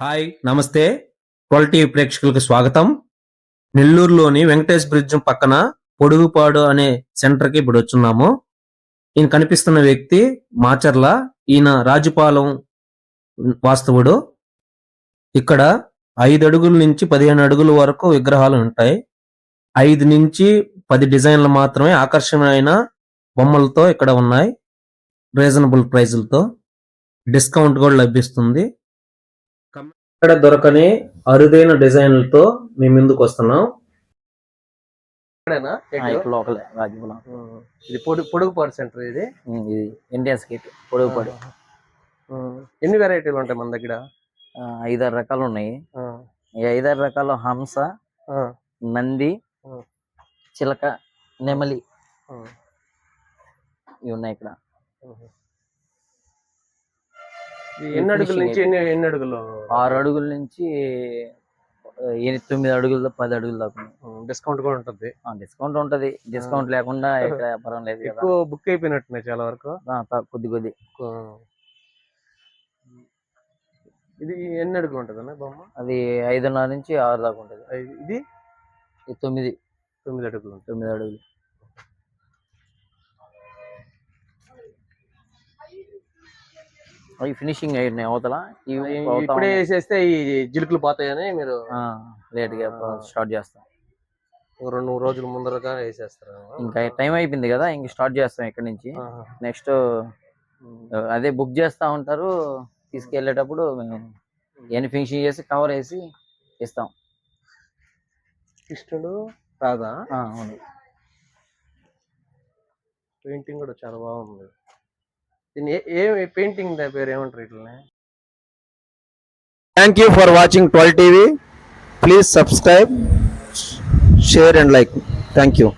Hi నమస్తే. Quality ప్రేక్షకులకు స్వాగతం. నెల్లూరులోని వెంకటేష్ బ్రిడ్జ్ పక్కన పొడుగుపాడు అనే సెంటర్కి ఇప్పుడు వచ్చున్నాము. ఈయన కనిపిస్తున్న వ్యక్తి మాచర్ల ఈయన రాజుపాలెం వాస్తవుడు. ఇక్కడ ఐదు అడుగుల నుంచి పదిహేను అడుగుల వరకు విగ్రహాలు ఉంటాయి. ఐదు నుంచి పది డిజైన్లు మాత్రమే ఆకర్షణమైన బొమ్మలతో ఇక్కడ ఉన్నాయి. రీజనబుల్ ప్రైజులతో. డిస్కౌంట్ కూడా లభిస్తుంది. ఇక్కడ దొరకని అరుదైన డిజైన్లతో మేము ముందుకు వస్తున్నాం. లోకలే. ఇది పొడుగు పొడుగుపాడు సెంటర్ ఇది? Indian skate um. ఎన్ని వెరైటీలు ఉంటాయి మన దగ్గర? ఐదారు రకాలు ఉన్నాయి. ఈ ఐదారు రకాలు హంస నంది. చిలక నెమలి. ఇవి ఉన్నాయి ఇక్కడ. ఎన్ని అడుగుల నుంచి ఎన్ని ఎన్ని అడుగులు ఆరు అడుగుల నుంచి తొమ్మిది అడుగులు పది అడుగులు దాకా డిస్కౌంట్ కూడా ఉంటుంది. ఆ, డిస్కౌంట్ ఉంటది. డిస్కౌంట్ లేకుండా ఇక్కడ వ్యాపారం లేదు ఎక్కువ బుక్ అయిపోయినట్టున్నాయి చాలా వరకు. కొద్ది కొద్ది. ఇది ఎన్ని అడుగులు ఉంటుంది అన్న బొమ్మ? అది ఐదున్నర నుంచి ఆరు దాకా ఉంటది. ఇది తొమ్మిది. తొమ్మిది అడుగులు. తొమ్మిది అడుగులు. అవి ఫినిషింగ్ అయినాయి అవతల. ఇవి ఇవి అవుతా ఇప్పుడే ఉన్నాయి. వేసేస్తే ఈ జిలుకులు పోతాయని మీరు ఆ, లేట్గా స్టార్ట్ చేస్తాం. రెండు మూడు రోజుల ముందరగా వేసేస్తారు. ఇంకా టైం అయిపోయింది కదా ఇంక స్టార్ట్ చేస్తాం ఇక్కడ నుంచి. నెక్స్ట్ అదే బుక్ చేస్తా ఉంటారు. తీసుకెళ్ళేటప్పుడు మేము ఎన్ని ఫినిషింగ్ చేసి కవర్ వేసి ఇస్తాం. కృష్ణుడు ఆ, అవును. పెయింటింగ్ కూడా చాలా బాగుంది. దీన్ని ఏ- ఏ పెయింటింగ్ పేరు ఏమంటారు ఇట్లనే thank you for watching twelve TV please subscribe share and like thank you